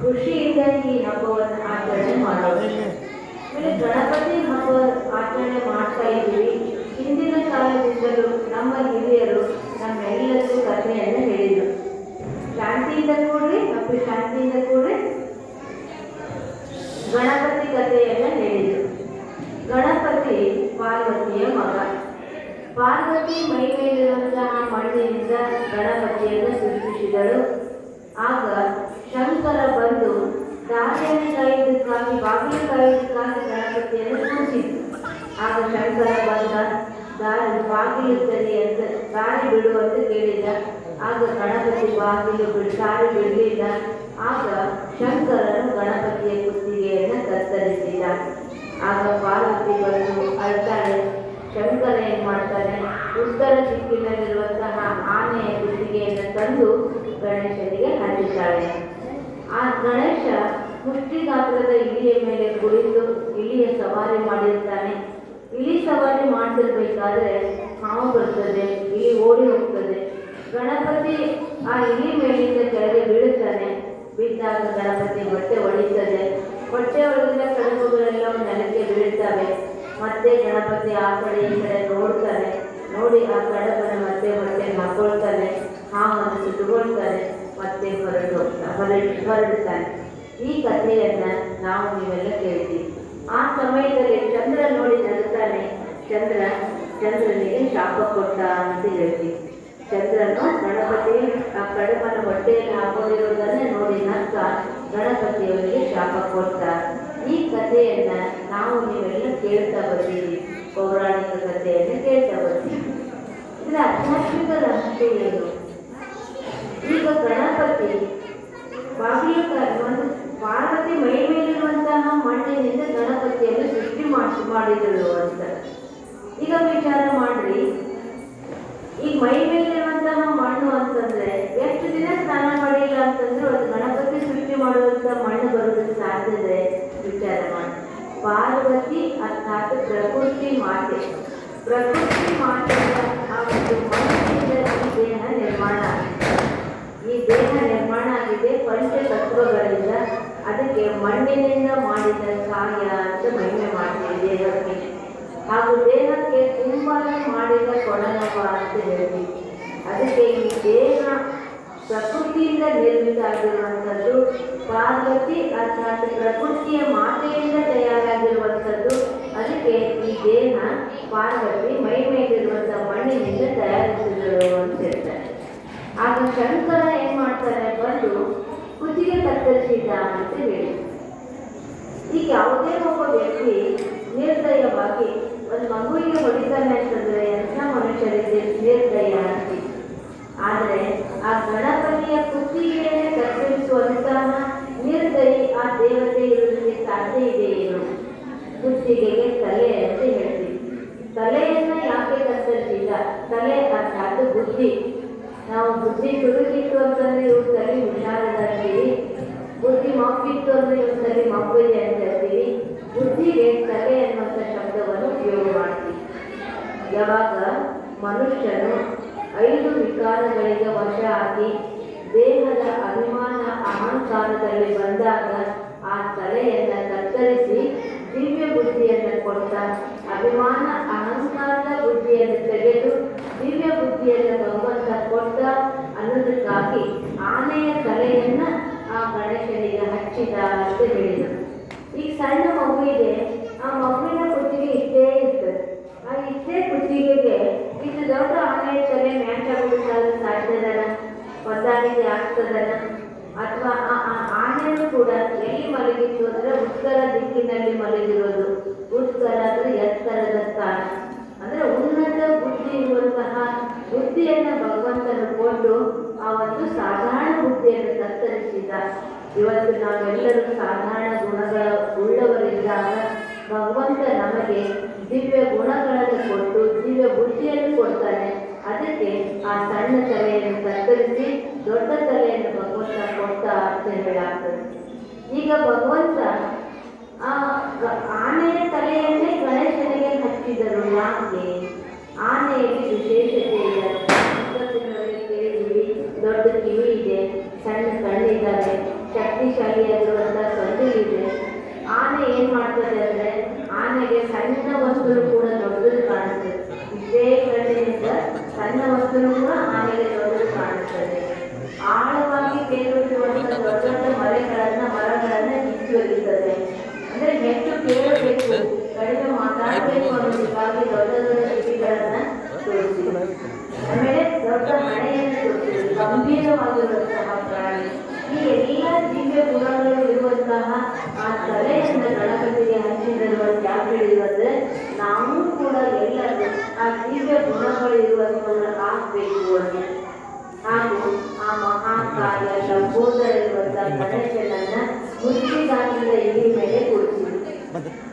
ಖುಷಿಯಿಂದ ಈ ಹಬ್ಬವನ್ನು ಆಚರಣೆ ಮಾಡೋದು. ಗಣಪತಿ ಹಬ್ಬ ಆಚರಣೆ ಮಾಡ್ತಾ ಇದ್ದೀವಿ. ಹಿಂದಿನ ಕಾಲದಿಂದಲೂ ನಮ್ಮ ಹಿರಿಯರು ನಮ್ಮೆಲ್ಲರಿಗೂ ಕಥೆಯನ್ನು ಹೇಳಿದರು. ಶಾಂತಿಯಿಂದ ಕೂಡ್ರಿ ಮತ್ತು ಶಾಂತಿಯಿಂದ ಕೂಡ್ರಿ ಗಣಪತಿ ಕಥೆಯನ್ನು ಹೇಳಿದರು. ಗಣಪತಿ ಪಾರ್ವತಿಯ ಮಗ. ಪಾರ್ವತಿ ಮೈ ಮೇಲಿರುವಂತಹ ಮಣ್ಣಿನಿಂದ ಗಣಪತಿಯನ್ನು ಸೃಷ್ಟಿಸಿದಳು ಆಗ ಶಂಕರ ಬಂದು ದಾರಿಯನ್ನು ಕಾಯುವುದಕ್ಕಾಗಿ ಬಾಗಿಲು ಕಾಯುವುದಕ್ಕಾಗಿ ಗಣಪತಿಯನ್ನು ಕೂರಿಸಿತು ಆಗ ಶಂಕರ ಬಂದ ದಾರಿ ಬಾಗಿಲು ಅಂತ ದಾರಿ ಬಿಡು ಅಂತ ಕೇಳಿದ. ಆಗ ಗಣಪತಿ ಬಾಗಿಲು ಬಿಡು ದಾರಿ ಬಿಡಲಿಲ್ಲ. ಆಗ ಶಂಕರನು ಗಣಪತಿಯ ಕುತ್ತಿಗೆಯನ್ನು ಕತ್ತರಿಸಿದ. ಆಗ ಪಾರ್ವತಿ ಬಂದು ಅಳ್ತಾಳೆ, ಶಂಕರ ಏನು ಮಾಡ್ತಾನೆ? ಉತ್ತರ ದಿಕ್ಕಿನಲ್ಲಿರುವಂತಹ ಆನೆಯ ಕುತ್ತಿಗೆಯನ್ನು ತಂದು ಗಣೇಶನಿಗೆ ಹಂಚುತ್ತಾಳೆ ಆ ಗಣೇಶ ಮುಷ್ಟಿಗಾತ್ರದ ಇಲಿಯ ಮೇಲೆ ಕುಳಿತು ಇಲಿಯ ಸವಾರಿ ಮಾಡಿರ್ತಾನೆ. ಇಲಿ ಸವಾರಿ ಮಾಡ್ತಿರ್ಬೇಕಾದ್ರೆ ಹಾವು ಬರ್ತದೆ, ಇಲಿ ಓಡಿ ಹೋಗ್ತದೆ. ಗಣಪತಿ ಆ ಇಲಿ ಮೇಲಿಂದ ಕೆಳಗೆ ಬೀಳುತ್ತಾನೆ. ಬಿದ್ದಾಗ ಗಣಪತಿ ಬಟ್ಟೆ ಒಳಿತದೆ. ಹೊಟ್ಟೆ ಒಳಗಿನ ಕಡುಬುಗಳೆಲ್ಲ ನೆಲಕ್ಕೆ ಬೀಳ್ತವೆ. ಮತ್ತೆ ಗಣಪತಿ ಆ ಕಡೆ ಈ ಕಡೆ ನೋಡ್ತಾನೆ. ನೋಡಿ ಆ ಕಡಬನ ಮತ್ತೆ ಬಟ್ಟೆ ಹಾಕೊಳ್ತಾನೆ ಹಾವನ್ನು ಸುಟ್ಟುಕೊಳ್ತಾನೆ ಮತ್ತೆ ಹೊರಟು ಹೊರಟು ಹೊರಡುತ್ತಾನೆ. ಈ ಕಥೆಯನ್ನ ನಾವು ನೀವೆಲ್ಲ ಕೇಳ್ತೀವಿ ಆ ಸಮಯದಲ್ಲಿ ಚಂದ್ರ ನೋಡಿ ನಗುತ್ತಾನೆ. ಚಂದ್ರ, ಚಂದ್ರನಿಗೆ ಶಾಪ ಕೊಟ್ಟ ಅಂತ ಹೇಳ್ತೀವಿ ಚಂದ್ರನು ಗಣಪತಿ, ಆ ಕಡಬನ ಹೊಟ್ಟೆಯಲ್ಲಿ ಹಾಕೊಂಡಿರುವುದನ್ನೇ ನೋಡಿ ನಕ್ಕ ಗಣಪತಿಯವರಿಗೆ ಶಾಪ ಕೊಟ್ಟ. ಈ ಕಥೆಯನ್ನ ನಾವು ನೀವೆಲ್ಲ ಕೇಳ್ತಾ ಬರ್ತೀವಿ ಪೌರಾಣಿಕ ಕಥೆಯನ್ನು ಕೇಳ್ತಾ ಬರ್ತೀವಿ ಇದರ ಆಧ್ಯಾತ್ಮಿಕ ರಹಸ್ಯ ಏನು? ಬಾಗಿಲು ಒಂದು ಪಾರ್ವತಿ ಮೈ ಮೇಲಿರುವಂತಹ ಮಣ್ಣಿನಿಂದ ಗಣಪತಿಯನ್ನು ಸೃಷ್ಟಿ ಮಾಡಿ ಮಾಡಿದಳು ಅಂತ. ಈಗ ವಿಚಾರ ಮಾಡ್ರಿ. ಈ ಮೈ ಮೇಲಿರುವಂತಹ ಮಣ್ಣು ಅಂತಂದ್ರೆ ಎಷ್ಟು ದಿನ ಸ್ನಾನ ಮಾಡಿಲ್ಲ ಅಂತಂದ್ರೆ ಅದು ಗಣಪತಿ ಸೃಷ್ಟಿ ಮಾಡುವಂತ ಮಣ್ಣು ಬರೋದಕ್ಕೆ ಸಾಧ್ಯತೆ ವಿಚಾರ ಮಾಡಿ. ಪಾರ್ವತಿ ಅರ್ಥಾತ್ ಪ್ರಕೃತಿ ಮಾತೆ. ಪ್ರಕೃತಿ ಮಾತೆಯ ಆ ಒಂದು ಈ ದೇಹ ನಿರ್ಮಾಣ ಈ ದೇಹ ನಿರ್ಮಾಣ ತತ್ವಗಳಿಂದ ಅದಕ್ಕೆ ಮಣ್ಣಿನಿಂದ ಮಾಡಿದ ಕಾರ್ಯ ಅಂತ ಮಹಿಮೆ ಮಾಡ್ತೀವಿ ದೇಹಕ್ಕೆ ಹಾಗೂ ದೇಹಕ್ಕೆ ತುಂಬಾ ಮಾಡಿದ ಕೊಳನವ ಅಂತ ಹೇಳ್ತೀವಿ. ಅದಕ್ಕೆ ಈ ದೇಹ ಪ್ರಕೃತಿಯಿಂದ ನಿರ್ಮಿತ ಆಗಿರುವಂಥದ್ದು, ಪಾರ್ವತಿ ಅರ್ಥಾತ್ ಪ್ರಕೃತಿಯ ಮಾತೆಯಿಂದ ತಯಾರಾಗಿರುವಂಥದ್ದು, ಅದಕ್ಕೆ ಈ ದೇಹ ಪಾರ್ವತಿ ಮೈ ಮೇಲಿರುವಂಥ ಮಣ್ಣಿನಿಂದ ತಯಾರಿಸಿದಳು ಅಂತ ಹೇಳ್ತಾರೆ ಆಗ ಶಂಕರ ಏನ್ ಮಾಡ್ತಾರೆ ಬಂದು ಕುತ್ತಿಗೆ ಕತ್ತರಿಸಿದ ಅಂತ ಹೇಳಿ. ಈಗ ಯಾವುದೇ ಒಬ್ಬ ವ್ಯಕ್ತಿ ನಿರ್ದಯವಾಗಿ ಒಂದು ಮಗುವಿಗೆ ಹೊಡಿತಾನೆ ಅಂತಂದ್ರೆ ಎಂಥ ಮನುಷ್ಯರಿಗೆ ನಿರ್ದಯ ಅಂತೀವಿ ಆದರೆ ಆ ಗಣಪತಿಯ ಕುತ್ತಿಗೆಯನ್ನೇ ಕತ್ತರಿಸುವಂತಹ ನಿರ್ದಯಿ ಆ ದೇವತೆ ಇರುವುದಕ್ಕೆ ಸಾಧ್ಯ ಇದೆ ಏನು ಕುತ್ತಿಗೆಗೆ ತಲೆ ಅಂತ ಹೇಳ್ತೀವಿ ತಲೆಯನ್ನ ಯಾಕೆ ಕತ್ತರಿಸಿದ ತಲೆ ಅರ್ಥಾತ್ ಬುದ್ಧಿ ನಾವು ಬುದ್ಧಿ ಚುರುಕಿತ್ತು ಅಂತಂದ್ರೆ ಇವ್ರ ತಲೆ ಹುಷಾರದಾಗ್ತೀವಿ ಬುದ್ಧಿ ಮಪ್ಪಿತ್ತು ಅಂದ್ರೆ ಮಗು ಇದೆ ಅಂತ ಹೇಳ್ತೀವಿ. ಬುದ್ಧಿಗೆ ತಲೆ ಅನ್ನುವಂಥ ಶಬ್ದವನ್ನು ಉಪಯೋಗ ಮಾಡ್ತೀವಿ. ಯಾವಾಗ ಮನುಷ್ಯನು ಐದು ವಿಕಾರಗಳಿಗೆ ವಶ ಆಗಿ ದೇಹದ ಅಭಿಮಾನ ಅಹಂಕಾರದಲ್ಲಿ ಬಂದಾಗ ಆ ತಲೆಯನ್ನು ಕತ್ತರಿಸಿ ದಿವ್ಯ ಬುದ್ಧಿಯನ್ನು ಕೊಟ್ಟ ಅಭಿಮಾನ ಅಹಂಕಾರದ ಬುದ್ಧಿಯನ್ನು ತೆಗೆದು ದಿವ್ಯ ಬುದ್ಧಿಯನ್ನು ಭಗವಂತ ಕೊಟ್ಟ ಅನ್ನೋದಕ್ಕಾಗಿ ಆನೆಯ ಹಚ್ಚಿದ ಅಷ್ಟೇ ಹೇಳಿದರು ಈಗ ಸಣ್ಣ ಮಗುವಿಗೆ ಆ ಮಗುವಿನ ಕುತ್ತಿಗೆ ಇದ್ದೇ ಇತ್ತು. ಆ ಇಷ್ಟೇ ಕುತ್ತಿಗೆಗೆ ಇದು ದೊಡ್ಡ ಆನ್ಲೈನ್ ಚಲೆ ಮ್ಯಾಚ್ ಆಗೋದಕ್ಕಾಗ ಸಾಧ್ಯದನ ಹೊಂದಾಣಿಕೆ ಆಗ್ತದನ ಅಥವಾ ಆ ಆ ಆನೆಯೂ ಕೂಡ ಎಲ್ಲಿ ಮಲಗಿತ್ತು ಅಂದರೆ ಉತ್ತರ ದಿಕ್ಕಿನಲ್ಲಿ ಮಲಗಿರೋದು. ಉತ್ತರ ಅಂದರೆ ಎತ್ತರದ ಸ್ಥಾನ. ಅಂದರೆ ಉನ್ನತ ಬುದ್ಧಿ ಇರುವಂತಹ ಬುದ್ಧಿಯನ್ನು ಭಗವಂತನು ಕೊಟ್ಟು ಆ ಒಂದು ಸಾಧಾರಣ ಬುದ್ಧಿಯನ್ನು ಕತ್ತರಿಸಿದ. ಇವತ್ತು ನಾವೆಲ್ಲರೂ ಸಾಧಾರಣ ಗುಣಗಳ ಉಳ್ಳವರಿದ್ದಾಗ ಭಗವಂತ ನಮಗೆ ದಿವ್ಯ ಗುಣಗಳನ್ನು ಕೊಟ್ಟು ದಿವ್ಯ ಬುದ್ಧಿಯನ್ನು ಕೊಡ್ತಾನೆ. ಅದಕ್ಕೆ ಆ ಸಣ್ಣ ತಲೆಯನ್ನು ಕತ್ತರಿಸಿ ದೊಡ್ಡ ತಲೆಯನ್ನು ಭಗವಂತ ಕೊಟ್ಟ ಅಂತ ಹೇಳಾಗ್ತದೆ ಈಗ ಭಗವಂತ ಆನೆಯ ತಲೆಯನ್ನೇ ಗಣೇಶನಿಗೆ ಹಚ್ಚಿದರು ಯಾಕೆ? ಆನೆಯಲ್ಲಿ ವಿಶೇಷತೆ ಇದೆ. ದೊಡ್ಡ ಕಿವಿ ಇದೆ, ಸಣ್ಣ ಕಣ್ಣಿದ್ದಾವೆ ಶಕ್ತಿ ಶಕ್ತಿಶಾಲಿಯಾಗಿರುವಂತ ಸೊಂಡಿ ಇದೆ. ಆನೆ ಏನ್ ಮಾಡ್ತದೆ ಅಂದ್ರೆ, ಆನೆಗೆ ಸಣ್ಣ ವಸ್ತುಗಳು ಕೂಡ ದೊಡ್ಡದು ಕಾಣಿಸ್ತದೆ. ಇದೇ ಕಣ್ಣಿನಿಂದ ಸಣ್ಣ ವಸ್ತುನು ಕೂಡ ಆನೆಗೆ ದೊಡ್ಡದು ಕಾಣುತ್ತದೆ ಆಳವಾಗಿ ಕೇಳುತ್ತಿರುವಂತ ದೊಡ್ಡ ದೊಡ್ಡ ಮರಗಳನ್ನ ಮರಗಳನ್ನ ಒಗಿತದೆ ಅಂದ್ರೆ ಹೆಚ್ಚು ಕೇಳಬೇಕು ಕಡಿಮೆ ಮಾತಾಡಬೇಕು ಅನ್ನೋದಕ್ಕಾಗಿ ದೊಡ್ಡ ದೊಡ್ಡ ಕಿವಿಗಳನ್ನ ತೋರಿಸಿ. ಆಮೇಲೆ ದೊಡ್ಡ ಹಣೆಯನ್ನು ತೋರಿಸಿ. ಗಂಭೀರವಾಗಿರುವಂತಹ ಪ್ರಾಣಿ ಈ ಎಲ್ಲ ದಿವ್ಯ ಗುಣಗಳು ಇರುವಂತಹ ಆ ತಲೆಯನ್ನು ಗಣಪತಿಗೆ ಹಂಚಿರುವ ನಾವು ಕೂಡ ಎಲ್ಲರೂ ಆ ದಿವ್ಯ ಗುಣಗಳು ಆಗ್ಬೇಕು ಅಂತ. ಹಾಗೂ ಆ ಮಹಾಕಾಯ ಲಂಬೋದರ ಇರುವಂತಹ ಗಣೇಶನನ್ನ ಮುಚ್ಚಿದಾಗಿದ ಇಲಿ ಮೇಲೆ ಕೊಡ್ತೀವಿ.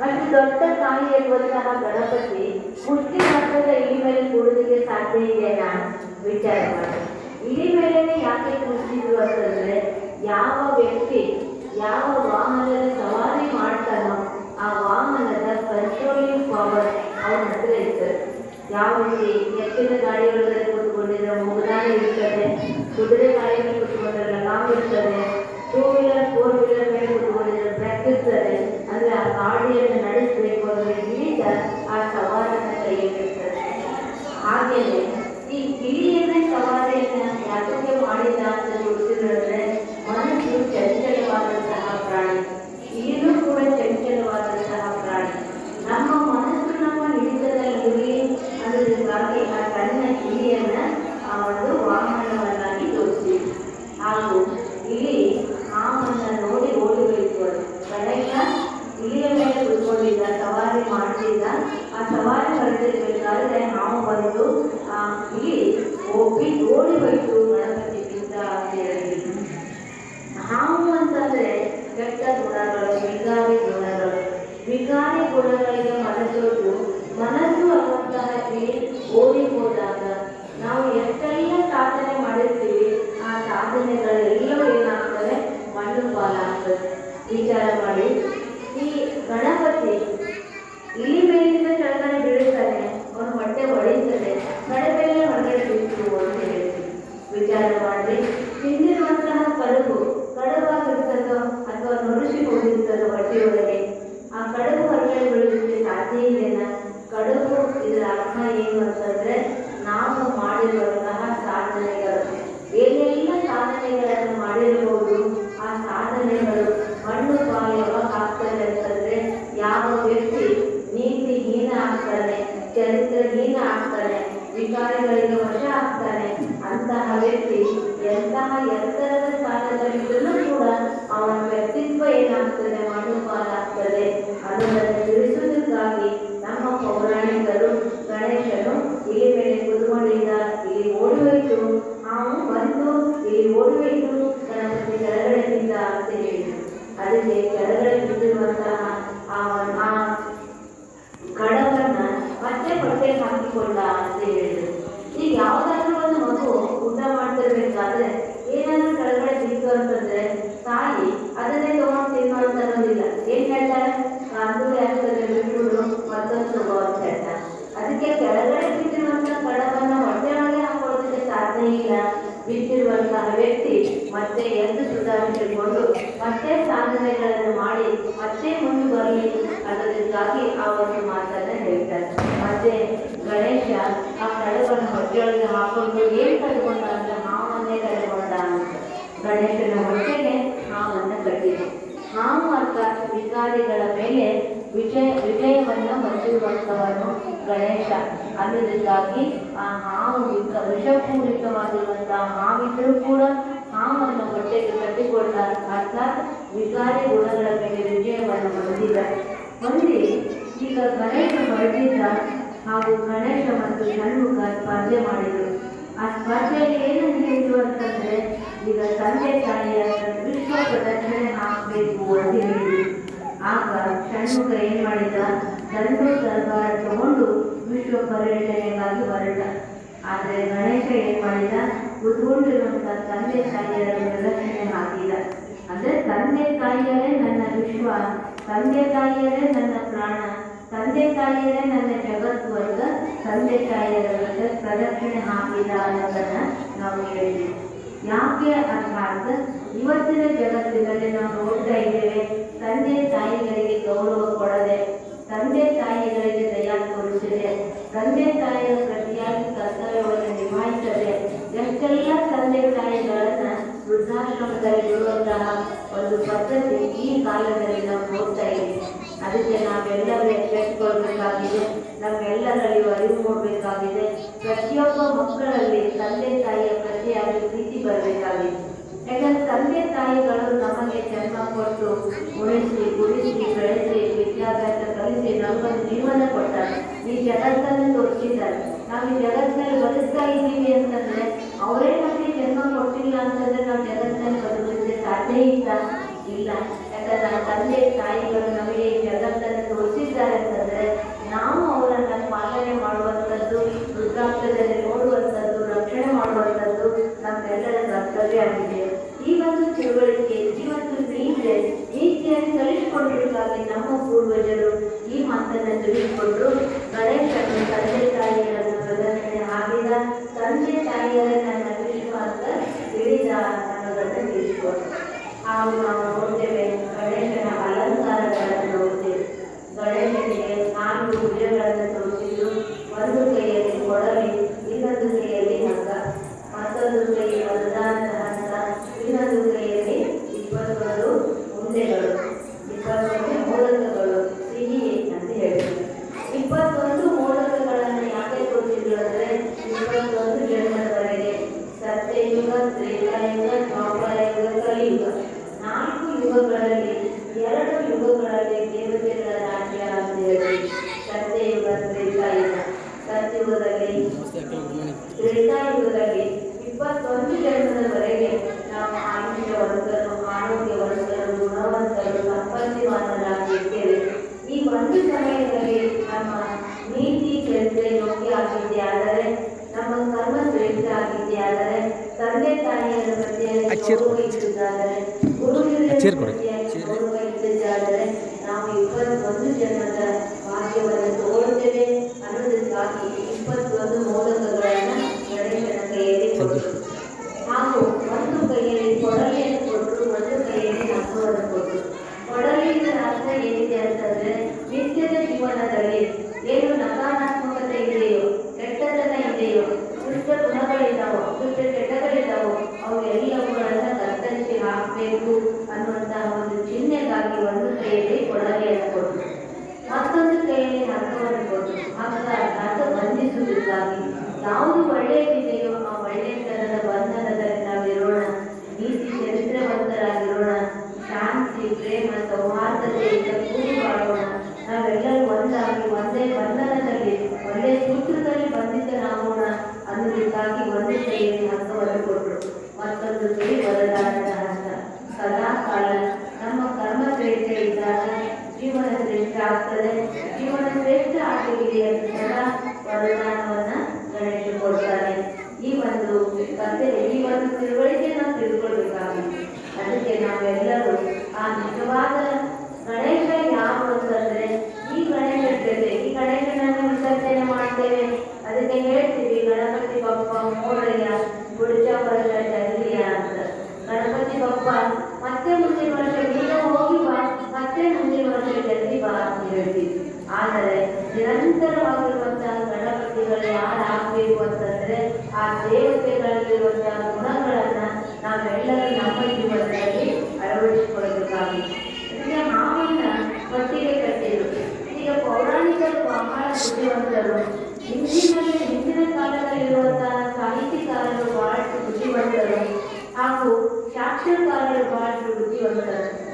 ಅಷ್ಟು ದೊಡ್ಡ ಕಾಯಿ ಇರುವಂತಹ ಗಣಪತಿ ಮುಷ್ಟಿ ಗಾತ್ರದ ಇಲಿ ಮೇಲೆ ಕೂಡಲಿಕ್ಕೆ ಸಾಧ್ಯ ಇದೆಯಾ ವಿಚಾರ ಮಾಡಿ. ಇಲಿ ಮೇಲೆನೆ ಯಾಕೆ ಕೂರಿಸಿದ್ರು ಅಂತಂದ್ರೆ ಯಾವ ವ್ಯಕ್ತಿ ಯಾವ ವಾಹನದಲ್ಲಿ ಸವಾರಿ ಮಾಡ್ತಾನೋ ಆ ವಾಹನದ ಕಂಟ್ರೋಲಿಂಗ್ ಪವರ್ ಅವನ ಹತ್ರ ಇರ್ತದೆ ಯಾವ ರೀತಿ ಎತ್ತಿನ ಗಾಡಿಗಳಲ್ಲಿ ಕೂತ್ಕೊಂಡಿದ್ರೆ ಮುಗುದಾನೆ ಇರ್ತದೆ ಕುದುರೆ ಗಾಡಿಯಲ್ಲಿ ಕೂತ್ಕೊಂಡ್ರೆ ಲಗಾಮ್ ಇರ್ತದೆ ಟೂ ವೀಲರ್ ಫೋರ್ ವೀಲರ್ ಮೇಲೆ ಕೂತ್ಕೊಂಡಿದ್ರೆ ಬ್ರೇಕ್ ಇರ್ತದೆ ಅಂದ್ರೆ ಆ ಗಾಡಿಯನ್ನು ನಡೆಸಬೇಕು ಅಂದ್ರೆ ಹಿಡಿತ ಆ ಸವಾರನ ಕೈಯಲ್ಲಿರ್ತದೆ ಹಾಗೇನೆ ಕೆಟ್ಟ ಗುಣಗಳು ವಿಕಾರಿ ಗುಣಗಳು ವಿಕಾರಿ ಗುಣಗಳಿಗೆ ಮನಸ್ಸೋದು ಮನಸ್ಸು ಅನ್ನುವಂತಹ ಇಲಿ ಓಡಿ ಹೋದಾಗ ನಾವು ಎಷ್ಟೆಲ್ಲ ಸಾಧನೆ ಮಾಡಿರ್ತೀವಿ ಆ ಸಾಧನೆಗಳೆಲ್ಲವೂ ಏನಾಗ್ತವೆ ಮಣ್ಣು ಪಾಲಾಗ್ತದೆ ವಿಚಾರ ಮಾಡಿ ಈ ಗಣಪತಿ ಇಲಿ ಮೇಲಿಂದ ಕೆಳಗಡೆ ಬೀಳ್ತಾನೆ ಅವನು ಹೊಟ್ಟೆ ಹೊಡಿತಾನೆ ಕಡೆಬೇಲೆ ಹೊರಗಡೆ ಬೀಳ್ತು ಅಂತ ಹೇಳ್ತೀವಿ ವಿಚಾರ ಮಾಡಿ ತಿಂದಿರುವಂತಹ ಕಡುಬು ಕಡುಬಾಗಿರ್ತದೋ ಅಥವಾ ನುರುಶಿ ಹೋಗಿರ್ತದೋ ಹೊಟ್ಟೆಯೊಳಗೆ ಆ ಕಡುಬು ಹೊರಗಡೆ ಬೀಳಲಿಕ್ಕೆ ಸಾಧ್ಯ ಇದೆನಾ ಕಡುಬು ಇದರ ಅರ್ಥ ಏನು ಅಂತಂದ್ರೆ ನಾವು ಮಾಡಿರುವಂತಹ ಸಾಧನೆಗಳು ಏನೆಲ್ಲ ಸಾಧನೆಗಳನ್ನು ಮಾಡಿರಬಹುದು ಆ ಸಾಧನೆಗಳು ಮಣ್ಣು ಪಾಲು ಯಾವಾಗ ಆಗ್ತದೆ ಅಂತಂದ್ರೆ ಯಾವ ವ್ಯಕ್ತಿ ನೀತಿಹೀನ ಆಗ್ತಾನೆ ಚರಿತ್ರಹೀನ ಆಗ್ತಾನೆ ವಿಕಾರಗಳಿಗೆ ವಶ ಆಗ್ತಾನೆ ಅಂತಹ ವ್ಯಕ್ತಿ ಎಂತಹ ಎತ್ತರದ ಸ್ಥಾನದಲ್ಲಿದ್ದರೂ ಕೂಡ ಅವನ ವ್ಯಕ್ತಿತ್ವ ಏನಾಗ್ತದೆ ಮಣ್ಣು ಪಾಲಾಗ್ತದೆ ಅನ್ನೋದನ್ನು ತಿಳಿಸುವುದಕ್ಕಾಗಿ ನಮ್ಮ ಪೌರಾಣಿಕರು ಗಣೇಶನು ಇಲಿ ಮೇಲೆ ಕುತ್ಕೊಂಡಿದ್ದ ಇಲ್ಲಿ ಓಡಿ ಹೋಯಿತು ನಾವು ಬಂದು ಇಲ್ಲಿ ಓಡಿ ಹೋಯಿತು ಗಣಪತಿ ಕೆಳಗಡೆ ಬಿದ್ದ ಅಂತ ಹೇಳಿದ್ರು ಅದಕ್ಕೆ ಕೆಳಗಡೆ ಬಿದ್ದಿರುವಂತಹ ಆ ಆ ಕಡವನ್ನ ಮತ್ತೆ ಹೊಟ್ಟೆ ಹಾಕಿಕೊಂಡ ಅಂತ ಹೇಳಿದ್ರು ಈಗ ಯಾವ್ದಾದ್ರು ಒಂದು ಮಗು ಊಟ ಮಾಡ್ತಿರ್ಬೇಕಾದ್ರೆ ಏನಾದ್ರೂ ಕೆಳಗಡೆ ಬಿತ್ತು ಅಂತಂದ್ರೆ ತಾಯಿ ಅದನ್ನೇ ತಗೊಂಡು ತಿನ್ನೋ ಅಂತ ಅನ್ನೋದಿಲ್ಲ ಏನ್ ಹೇಳ್ತಾಳೆ ಅಂದೂರಿ ಆಗ್ತದೆ ಬಿಟ್ಬಿಡು ಮತ್ತೊಂದು ತಗೋ ಅಂತ ಹೇಳ್ತಾಳೆ ಅದಕ್ಕೆ ಕೆಳಗಡೆ ಬಿದ್ದಿರುವಂತಹ ಕಡವನ್ನ ಹೊಟ್ಟೆ ಒಳಗೆ ಹಾಕೊಳ್ಳೋದಕ್ಕೆ ಸಾಧ್ಯ ಇಲ್ಲ ಬಿದ್ದಿರುವಂತಹ ವ್ಯಕ್ತಿ ಮತ್ತೆ ಎಂದು ಸುಧಾರಿಸಿಕೊಂಡು ಮತ್ತೆ ಸಾಧನೆಗಳನ್ನು ಮಾಡಿ ಮತ್ತೆ ಮುಂದೆ ಬರಲಿ ಅನ್ನೋದಕ್ಕಾಗಿ ಆ ಒಂದು ಮಾತನ್ನ ಹೇಳ್ತಾರೆ ಮತ್ತೆ ಗಣೇಶ ಕಡವನ್ನು ಹೊಟ್ಟೆಯೊಳಗೆ ಹಾಕೊಂಡು ಏನು ಕಟ್ಕೊಂಡ ಅಂದ್ರೆ ಹಾವನ್ನೇ ಕಟ್ಕೊಂಡ ಅಂತ ಗಣೇಶನ ಹೊಟ್ಟೆಗೆ ಹಾವನ್ನು ಕಟ್ಟಿದೆ. ಹಾವು ಅರ್ಥಾತ್ ವಿಕಾರಿಗಳ ಮೇಲೆ ವಿಜಯ, ವಿಜಯವನ್ನು ಹೊಂದಿರುವಂತವನು ಗಣೇಶ. ಅನ್ನೋದಕ್ಕಾಗಿ ಆ ಹಾವು ವಿಕ ವಿಷಪೂರಿತವಾಗಿರುವಂತಹ ಹಾವಿದ್ರೂ ಕೂಡ ಹಾವನ್ನು ಹೊಟ್ಟೆಗೆ ಕಟ್ಟಿಕೊಂಡ ಅರ್ಥಾತ್ ವಿಕಾರಿ ಗುಣಗಳ ಮೇಲೆ ವಿಜಯವನ್ನು ಹೊಂದಿದ. ಹೊಂದಿ, ಈಗ ಗಣೇಶ ಹೊರಟಿದ್ದ ಹಾಗೂ ಗಣೇಶ ಮತ್ತು ಷಣ್ಮುಖ ಸ್ಪರ್ಧೆ ಮಾಡಿದರು. ಆ ಸ್ಪರ್ಧೆಯಲ್ಲಿ ಏನಂತ ಹೇಳಿದ್ರು ಅಂತಂದ್ರೆ ಈಗ ತಂದೆ ತಾಯಿಯ ವಿಶ್ವ ಪ್ರದರ್ಶನೆ ಹಾಕಬೇಕು ಅಂತ ಹೇಳಿದ್ರು. ಆಗ ಷಣ್ಮುಖ ಏನ್ ಮಾಡಿದ? ದಂಡು ದರ್ಬಾರ ತಗೊಂಡು ವಿಶ್ವ ಪರ್ಯಟನೆಗಾಗಿ ಹೊರಟ. ಆದ್ರೆ ಗಣೇಶ ಏನ್ ಮಾಡಿದ? ಕುತ್ಕೊಂಡಿರುವಂತ ತಂದೆ ತಾಯಿಯರ ಪ್ರದರ್ಶನೆ ಹಾಕಿದ. ಅಂದ್ರೆ ತಂದೆ ತಾಯಿಯರೇ ನನ್ನ ವಿಶ್ವ, ತಂದೆ ತಾಯಿಯರೇ ನನ್ನ ಪ್ರಾಣ. ತಂದೆ ತಾಯಿಯರೇ ನನ್ನ ಜಗತ್ತು ಅಂತ ತಂದೆ ತಾಯಿಯರ ಪ್ರದರ್ಶನೆ ಹಾಕಿದ ಅನ್ನೋದನ್ನ ನಾವು ಹೇಳಿದ್ದೀವಿ ಯಾಕೆ ಅರ್ಥಾತ್ ಇವತ್ತಿನ ಜಗತ್ತಿನಲ್ಲಿ ನಾವು ನೋಡ್ತಾ ಇದ್ದೇವೆ, ತಂದೆ ತಾಯಿಗಳಿಗೆ ಗೌರವ ಕೊಡದೆ, ತಂದೆ ತಾಯಿಗಳಿಗೆ ದಯಾ ತೋರಿಸಿದೆ ತಂದೆ ತಾಯಿಯ ಪ್ರತಿಯಾಗಿ ಕರ್ತವ್ಯವನ್ನು ನಿಭಾಯಿಸದೆ ಎಷ್ಟೆಲ್ಲ ತಂದೆ ತಾಯಿಗಳನ್ನ ವೃದ್ಧಾಶ್ರಮದಲ್ಲಿ ಇರುವಂತಹ ಒಂದು ಪದ್ಧತಿ ಈ ಕಾಲದಲ್ಲಿ ನಾವು ನೋಡ್ತಾ ಇದ್ದೀವಿ. ಅದಕ್ಕೆ ಅರಿವು ಮೂಡಬೇಕಾಗಿದೆ ಪ್ರತಿಯೊಬ್ಬ ಮಕ್ಕಳಲ್ಲಿ ತಂದೆ ತಾಯಿಯ ಪ್ರತಿಯಾಗಿ ಪ್ರೀತಿ ಬರಬೇಕಾಗಿದೆ ಯಾಕಂದ್ರೆ ತಂದೆ ತಾಯಿಗಳು ನಮಗೆ ಜನ್ಮ ಕೊಟ್ಟು ಉಳಿಸಿ ಗುಡಿಸಿ ಬೆಳೆಸಿ, ವಿದ್ಯಾಭ್ಯಾಸ ಕಲಿಸಿ ನಮಗೊಂದು ಜೀವನ ಕೊಟ್ಟಾರೆ. ಈ ಜಗತ್ತನ್ನು ತೋರಿಸಿದ್ದಾರೆ. ನಾವು ಈ ಜಗತ್ತಿನಲ್ಲಿ ಬದುಕ್ತಾ ಇದ್ದೀವಿ ಅಂತಂದ್ರೆ ಅವರೇ ನಮಗೆ ಜನ್ಮ ಕೊಟ್ಟಿಲ್ಲ ಅಂತಂದ್ರೆ ನಾವು ಜಗತ್ತಿನಲ್ಲಿ ಬದುಕಲಿಕ್ಕೆ ಸಾಧ್ಯ ಇಲ್ಲ. ಇಲ್ಲ. ಯಾಕಂದ್ರೆ ತಂದೆ ತಾಯಿಗಳು ನಮಗೆ ಈ ಜಗತ್ತನ್ನು ತೋರಿಸಿದ್ದಾರೆ ಅಂತಂದ್ರೆ ನಾವು ಅವರನ್ನ ಪಾಲನೆ ಮಾಡುವಂಥದ್ದು ವೃದ್ಧಾಪ್ಯದಲ್ಲಿ ನೋಡುವಂಥದ್ದು ರಕ್ಷಣೆ ಮಾಡುವಂಥದ್ದು ನಮ್ಮೆಲ್ಲರ ಕರ್ತವ್ಯ ಆಗಿದೆ ಈ ಒಂದು ತಿಳುವಳಿಕೆ ಈ ಒಂದು ನೀತಿ ನೀತಿಯನ್ನು ಪೂರ್ವಜರು ಈ ಮಾತನ್ನು ತಿಳಿದುಕೊಂಡು ಗಣೇಶನ ತಂದೆ ತಾಯಿಯರನ್ನು ಪ್ರದರ್ಶನೆ ಆಗಿದ ತಂದೆ ತಾಯಿಯರನ್ನ ನಗಿಸುವಂತ ತಿಳಿದ ಅನ್ನೋದನ್ನು ತಿಳಿಸಿಕೊಂಡು ಹಾಗೂ ನಾವು ನೋಡ್ತೇವೆ ಗಣೇಶನ ಅಲಂಕಾರಗಳನ್ನು ನೋಡ್ತೇವೆ. ಗಣೇಶನಿಗೆ ನಾಲ್ಕು ಭುಜಗಳನ್ನು ಯುಗಗಳಲ್ಲಿ ಎರಡು ಯುಗಗಳಲ್ಲಿ ದೇವತೆಗಳ ರಾಜ್ಯ ಸತ್ಯಯುಗ ತ್ರೇತಾಯುಗ. ಸತ್ಯಯುಗದಲ್ಲಿ ತ್ರೇತಾಯುಗದಲ್ಲಿ ಇಪ್ಪತ್ತೊಂದು ಜನ್ಮದವರೆಗೆ ನಾವು ಆಯುಷ್ಯವಂತರು ಆರೋಗ್ಯವಂತರು ಗುಣವಂತರು ಸಂಪತ್ತಿವಾನರಾಗಿ ಇದ್ದೇವೆ. ಈ ಒಂದು ಸಮಯದಲ್ಲಿ ನಮ್ಮ ನೀತಿ ಚರಿತ್ರೆ ಯೋಗ್ಯ ಆದರೆ ನಮ್ಮ ಕರ್ಮ ಶ್ರೇಷ್ಠ ಆಗಿದೆಯಾದರೆ ಆದರೆ ತಂದೆ ತಾಯಿಯರ ಪ್ರತಿಯಾಗಿ ಅಚ್ಚಿರ್.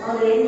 ಅವ್ರು ಏನ್